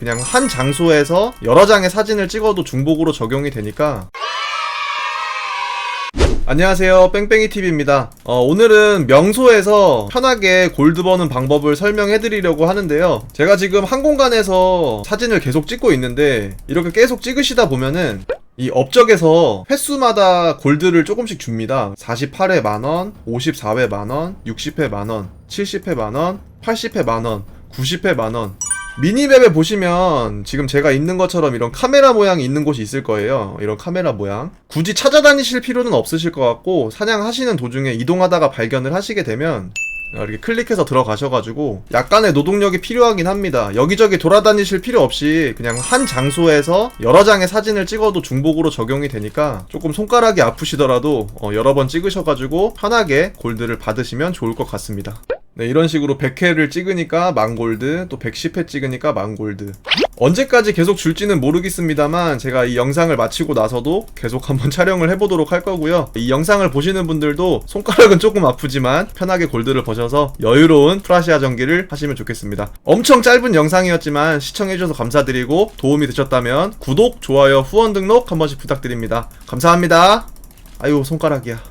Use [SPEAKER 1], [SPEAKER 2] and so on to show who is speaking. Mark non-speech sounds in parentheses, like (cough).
[SPEAKER 1] 그냥 한 장소에서 여러 장의 사진을 찍어도 중복으로 적용이 되니까. 안녕하세요. 뺑뺑이TV입니다. 어, 오늘은 명소에서 편하게 골드 버는 방법을 설명해 드리려고 하는데요. 제가 지금 한 공간에서 사진을 계속 찍고 있는데 이렇게 계속 찍으시다 보면은 이 업적에서 횟수마다 골드를 조금씩 줍니다. 48회 만원, 54회 만원, 60회 만원, 70회 만원, 80회 만원, 90회 만원 미니맵에 보시면 지금 제가 있는 것처럼 이런 카메라 모양이 있는 곳이 있을 거예요. 이런 카메라 모양. 굳이 찾아다니실 필요는 없으실 것 같고 사냥하시는 도중에 이동하다가 발견을 하시게 되면 이렇게 클릭해서 들어가셔가지고 약간의 노동력이 필요하긴 합니다. 여기저기 돌아다니실 필요 없이 그냥 한 장소에서 여러 장의 사진을 찍어도 중복으로 적용이 되니까 조금 손가락이 아프시더라도 어, 여러 번 찍으셔가지고 편하게 골드를 받으시면 좋을 것 같습니다. 네, 이런 식으로 100회를 찍으니까 만골드, 또 110회 찍으니까 만골드. 언제까지 계속 줄지는 모르겠습니다만 제가 이 영상을 마치고 나서도 계속 한번 (laughs) 촬영을 해보도록 할 거고요. 이 영상을 보시는 분들도 손가락은 조금 아프지만 편하게 골드를 버셔서 여유로운 프라시아 전기를 하시면 좋겠습니다. 엄청 짧은 영상이었지만 시청해주셔서 감사드리고 도움이 되셨다면 구독, 좋아요, 후원 등록 한 번씩 부탁드립니다. 감사합니다. 아유 손가락이야.